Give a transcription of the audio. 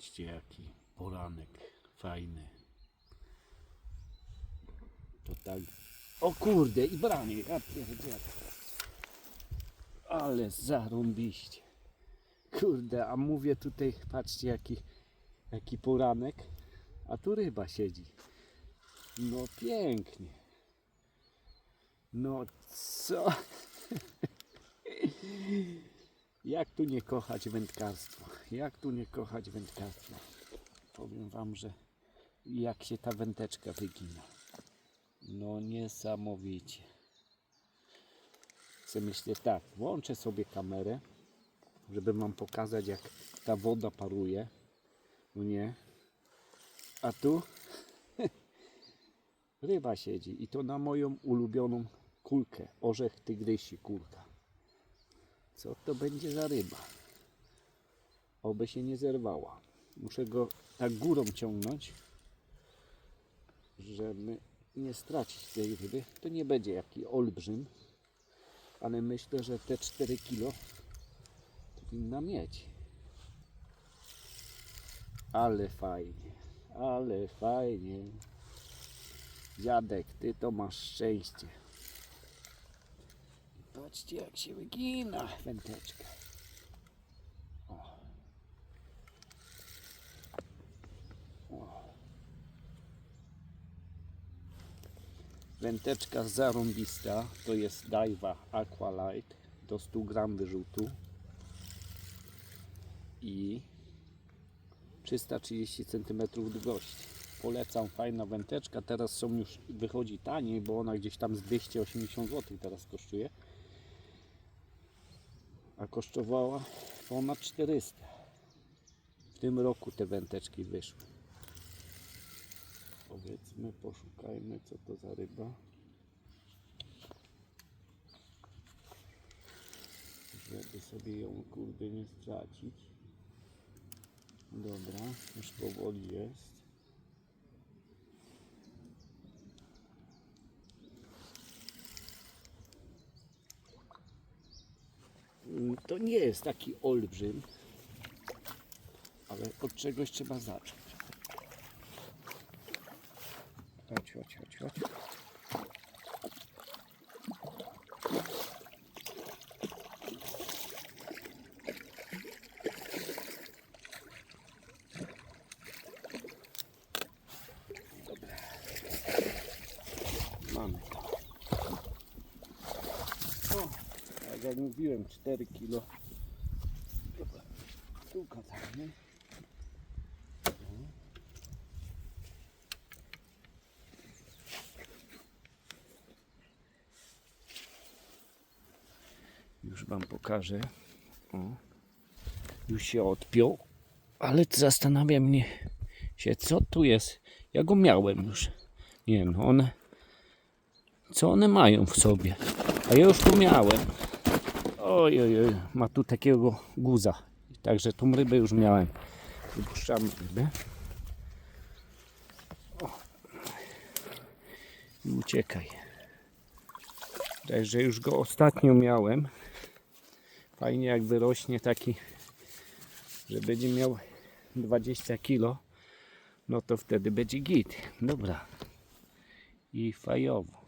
Patrzcie jaki poranek fajny. To tak. O kurde i branie, ja pierdzielę. Ale zarąbiście. Kurde, a mówię tutaj, patrzcie jaki, jaki poranek, a tu ryba siedzi. No pięknie. No co? Jak tu nie kochać wędkarstwa? Jak tu nie kochać wędkarstwa? Powiem wam, że jak się ta wędeczka wygina. No niesamowicie. Chcę myślę tak, włączę sobie kamerę, żeby wam pokazać jak ta woda paruje. No nie. A tu ryba siedzi i to na moją ulubioną kulkę. Orzech tygrysi kulka. Co to będzie za ryba? Oby się nie zerwała. Muszę go tak górą ciągnąć, żeby nie stracić tej ryby. To nie będzie jaki olbrzym, ale myślę, że te 4 kilo powinna mieć. Ale fajnie, ale fajnie. Dziadek, ty to masz szczęście. Patrzcie jak się wygina wędeczka. O. O. Wędeczka zarąbista to jest Daiwa Aqualight do 100 gram wyrzutu i 330 cm długości. Polecam, fajna wędeczka. Teraz są już, wychodzi taniej, bo ona gdzieś tam z 280 zł teraz kosztuje a kosztowała ponad 400. W tym roku te wędeczki wyszły. Powiedzmy, poszukajmy co to za ryba. Żeby sobie ją kurde nie stracić. Dobra, już powoli jest. To nie jest taki olbrzym, ale od czegoś trzeba zacząć. Chodź, chodź, chodź, chodź. Dobra. Mamy to. O, tak jak mówiłem, 4 kilo. Dobra, tu kazamy. Już Wam pokażę. O. Już się odpiął, ale zastanawia mnie się, co tu jest. Ja go miałem już. Nie wiem, one. Co one mają w sobie? A ja już go miałem. Oj, oj, oj, ma tu takiego guza. Także tą rybę już miałem. Wypuszczamy rybę. O. I uciekaj. Także już go ostatnio miałem. Fajnie jak wyrośnie taki, że będzie miał 20 kilo. No to wtedy będzie git. Dobra. I fajowo.